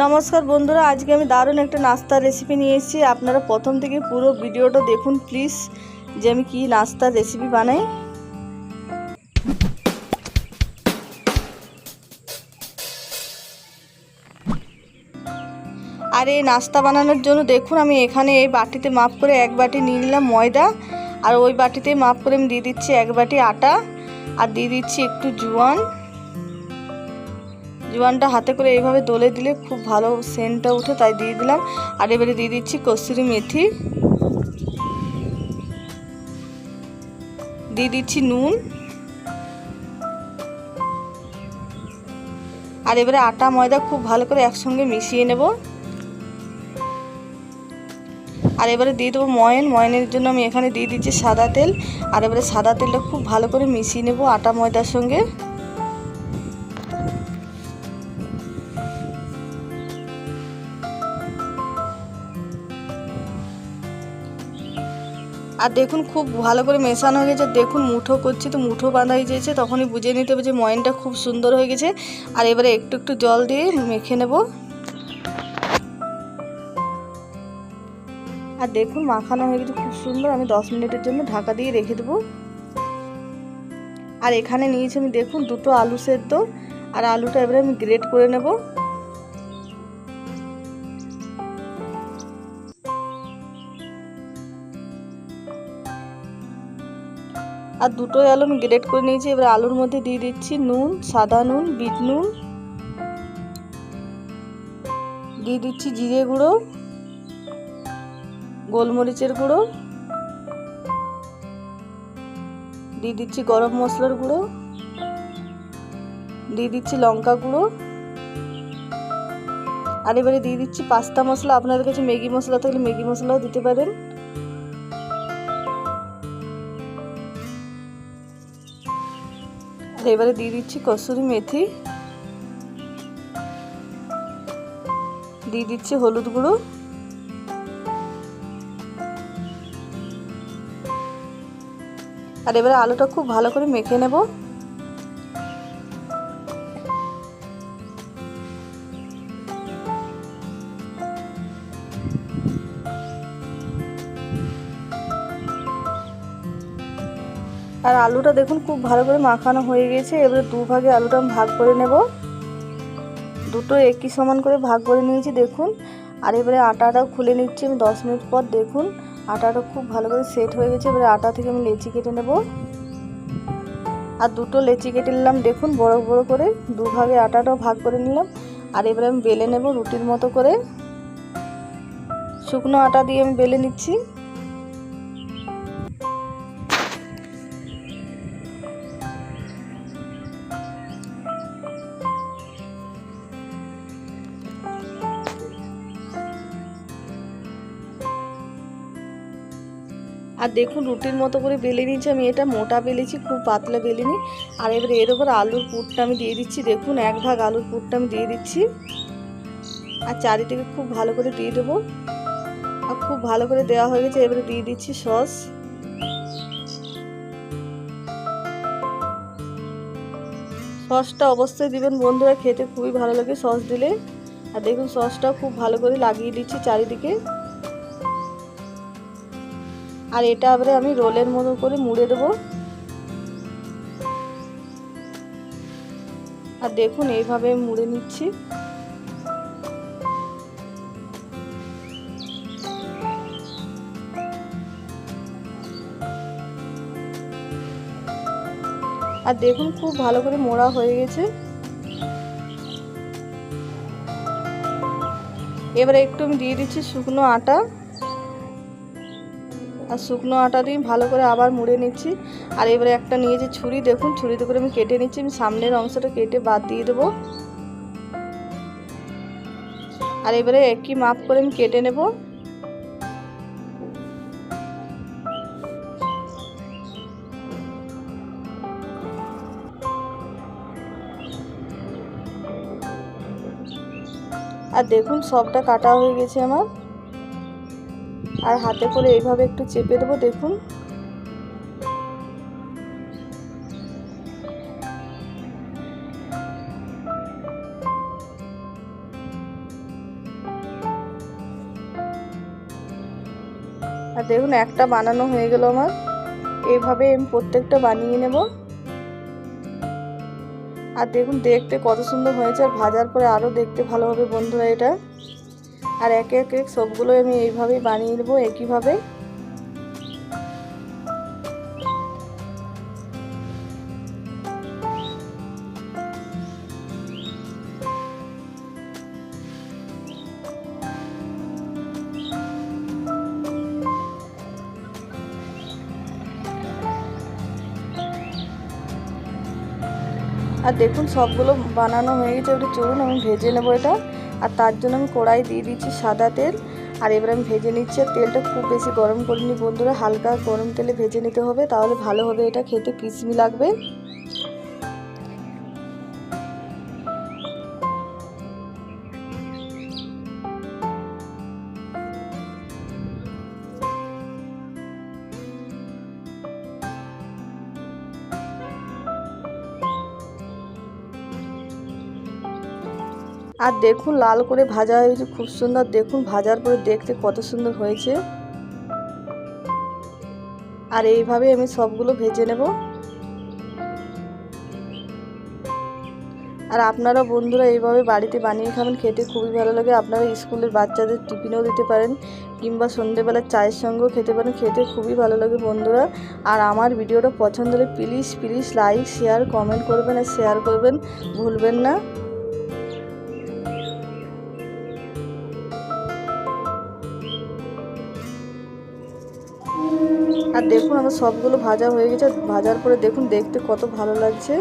নমস্কার বন্ধুরা, আজকে আমি দারুণ একটা নাস্তার রেসিপি নিয়ে এসেছি। আপনারা প্রথম থেকে পুরো ভিডিওটা দেখুন প্লিজ যে আমি কী নাস্তার রেসিপি বানাই। আর এই নাস্তা বানানোর জন্য দেখুন, আমি এখানে এই বাটিতে মাপ করে এক বাটি নিয়ে নিলাম ময়দা। আর ওই বাটিতে মাপ করে আমি দিয়ে দিচ্ছি এক বাটি আটা। আর দিয়ে দিচ্ছি একটু জোয়ান। জোয়ানটা হাতে করে এইভাবে দলে দিলে খুব ভালো সেন্টটা উঠে, তাই দিয়ে দিলাম। আর এবারে দিয়ে দিচ্ছি কস্তুরি মেথি। দিয়ে দিচ্ছি নুন। আর এবারে আটা, ময়দা খুব ভালো করে একসঙ্গে মিশিয়ে নেব। আর এবারে দিয়ে দেবো ময়ন। ময়নের জন্য আমি এখানে দিয়ে দিচ্ছি সাদা তেল। আর এবারে সাদা তেলটা খুব ভালো করে মিশিয়ে নেব আটা, ময়দার সঙ্গে। আর দেখুন খুব ভালো করে মেশানো হয়ে গেছে। দেখুন মুঠো করছি তো মুঠো বাঁধা হয়ে তখনই বুঝে নিতে হবে যে ময়নটা খুব সুন্দর হয়ে গেছে। আর এবারে একটু একটু জল দিয়ে মেখে নেব। আর দেখুন মাখানো হয়ে গেছে খুব সুন্দর, আমি দশ মিনিটের জন্য ঢাকা দিয়ে রেখে দেবো। আর এখানে নিয়েছি আমি দেখুন দুটো আলু সেদ্ধ, আর আলুটা এবারে আমি গ্রেট করে নেব। আর দুটোই আলু আমি করে নিয়েছি। এবার আলুর মধ্যে দিয়ে দিচ্ছি নুন, সাদা নুন, বিট নুন। দিয়ে দিচ্ছি জিরে গুঁড়ো, গোলমরিচের গুঁড়ো। দিয়ে দিচ্ছি গরম মশলার গুঁড়ো। দিয়ে দিচ্ছি লঙ্কা গুঁড়ো। আর এবারে দিয়ে দিচ্ছি পাস্তা মশলা। আপনাদের কাছে ম্যাগি মশলা থাকলে ম্যাগি মশলাও দিতে পারেন। এবারে দিয়ে দিচ্ছি কসুরি মেথি। দিয়ে দিচ্ছি হলুদ গুঁড়ো। আর এবারে আলুটা খুব ভালো করে মেখে নেব। আর আলুটা দেখুন খুব ভালো করে মাখানো হয়ে গেছে। এবারে দু ভাগে আলুটা আমি ভাগ করে নেব। দুটো একই সমান করে ভাগ করে নিয়েছি, দেখুন। আর এবারে আটাটাও খুলে নিচ্ছি আমি দশ মিনিট পর, দেখুন। আটাটা খুব ভালো করে সেট হয়ে গেছে। এবারে আটা থেকে আমি লেচি কেটে নেব। আর দুটো লেচি কেটে নিলাম, দেখুন, বড় বড় করে। দু ভাগে আটাটাও ভাগ করে নিলাম। আর এবারে আমি বেলে নেব রুটির মতো করে। শুকনো আটা দিয়ে আমি বেলে নিচ্ছি। আর দেখুন রুটির মতো করে বেলে নিয়েছি আমি, এটা মোটা বেলেছি, খুব পাতলা বেলিনি। আর এবারে এর ওপর আলুর পুরটা আমি দিয়ে দিচ্ছি, দেখুন এক ভাগ আলুর পুরটা আমি দিয়ে দিচ্ছি। আর চারিদিকে খুব ভালো করে দিয়ে দেবো। আর খুব ভালো করে দেওয়া হয়ে গেছে, এবারে দিয়ে দিচ্ছি সস। সসটা অবশ্যই দিবেন বন্ধুরা, খেতে খুবই ভালো লাগে সস দিলে। আর দেখুন সসটা খুব ভালো করে লাগিয়ে দিচ্ছি চারিদিকে। আর এটা আবারে আমি রোলের মতো করে মুড়ে দেবো। আর দেখুন, এইভাবে মুড়ে নিচ্ছি। আর দেখুন, খুব ভালো করে মোড়া হয়ে গেছে। এবারে একটু আমি দিয়ে দিচ্ছি শুকনো আটা। আর শুকনো আটা দিয়ে ভালো করে আবার মুড়ে নিচ্ছি। আর এবারে একটা নিয়েছি ছুরি, দেখুন ছুরিতে করে আমি কেটে নিচ্ছি। আমি সামনের অংশটা কেটে বাদ দিয়ে দেবো। আর এবারে একই মাপ করে আমি কেটে নেব। আর দেখুন সবটা কাটা হয়ে গেছে আমার। আর হাতে করে এইভাবে একটু চেপে দেবো, দেখুন। আর দেখুন, একটা বানানো হয়ে গেল আমার। এইভাবে আমি প্রত্যেকটা বানিয়ে নেব। আর দেখুন, দেখতে কত সুন্দর হয়েছে, আর ভাজার পরে আরও দেখতে ভালো হবে বন্ধুরা এটা। আর একে একে সবগুলো আমি এইভাবেই বানিয়ে নেব, একইভাবে। আর দেখুন, সবগুলো বানানো হয়ে গেছে। একটু চলুন, আমি ভেজে নেব এটা। আর তার জন্য আমি কড়াই দিয়ে দিচ্ছি সাদা তেল। আর এবার আমি ভেজে নিচ্ছি। আর তেলটা খুব বেশি গরম করিনি বন্ধুরা, হালকা গরম তেলে ভেজে নিতে হবে, তাহলে ভালো হবে এটা খেতে ক্রিসমি লাগবে। আর দেখুন লাল করে ভাজা হয়েছে, খুব সুন্দর। দেখুন ভাজার পরে দেখতে কত সুন্দর হয়েছে। আর এইভাবে আমি সবগুলো ভেজে নেব। আর আপনারা বন্ধুরা এইভাবে বাড়িতে বানিয়ে খাবেন, খেতে খুবই ভালো লাগে। আপনারা স্কুলের বাচ্চাদের টিফিনেও দিতে পারেন, কিংবা সন্ধেবেলা চায়ের সঙ্গেও খেতে পারেন, খেতে খুবই ভালো লাগে বন্ধুরা। আর আমার ভিডিওটা পছন্দ হলে please please like share comment করবেন আর শেয়ার করবেন। ভুলবেন না। আর দেখুন আমার সবগুলো ভাজা হয়ে গেছে ভাজার পরে দেখুন দেখতে কত ভালো লাগছে।